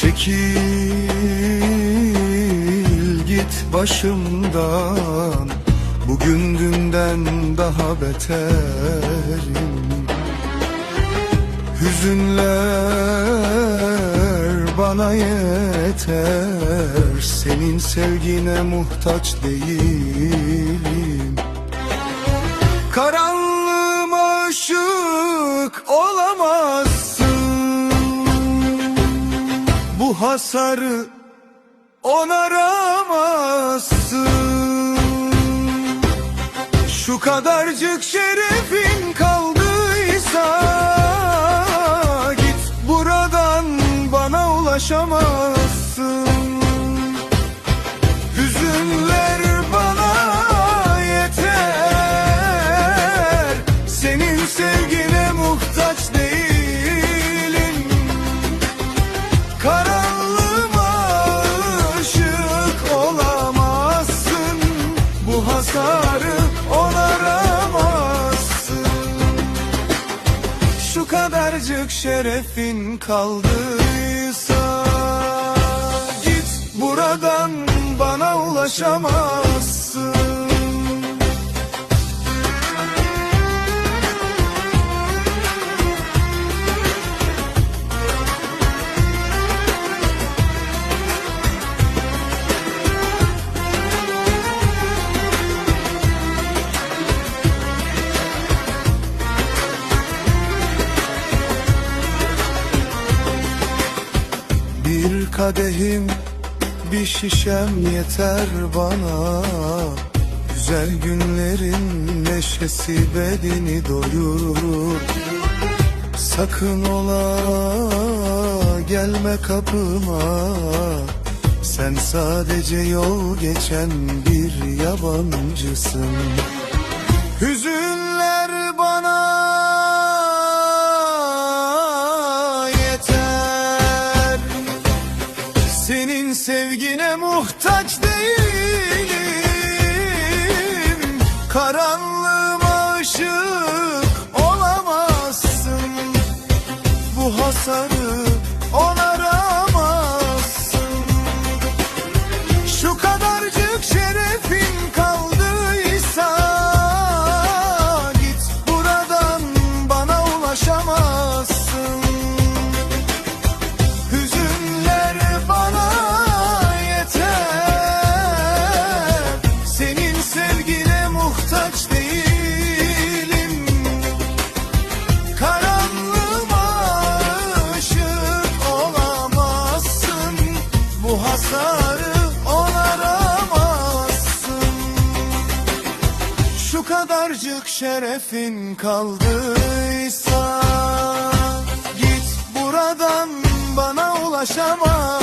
Çekil git başımdan. Bugün dünden daha beterim. Hüzünler bana yeter. Senin sevgine muhtaç değilim. Karanlığıma hasarı onaramazsın. Şu kadarcık şerefin kaldıysa Git buradan bana ulaşamazsın Bu hasarı onaramazsın Şu kadarcık şerefin kaldıysa Git buradan bana ulaşamazsın Bir kadehim bir şişem yeter bana. Güzel günlerin neşesi bedeni doyurur. Sakın ola gelme kapıma. Sen sadece yol geçen bir yabancısın. Hüzünler sevgine muhtaç değilim. Karanlığıma ışık Şu kadarcık şerefin kaldıysa Git buradan bana ulaşamazsın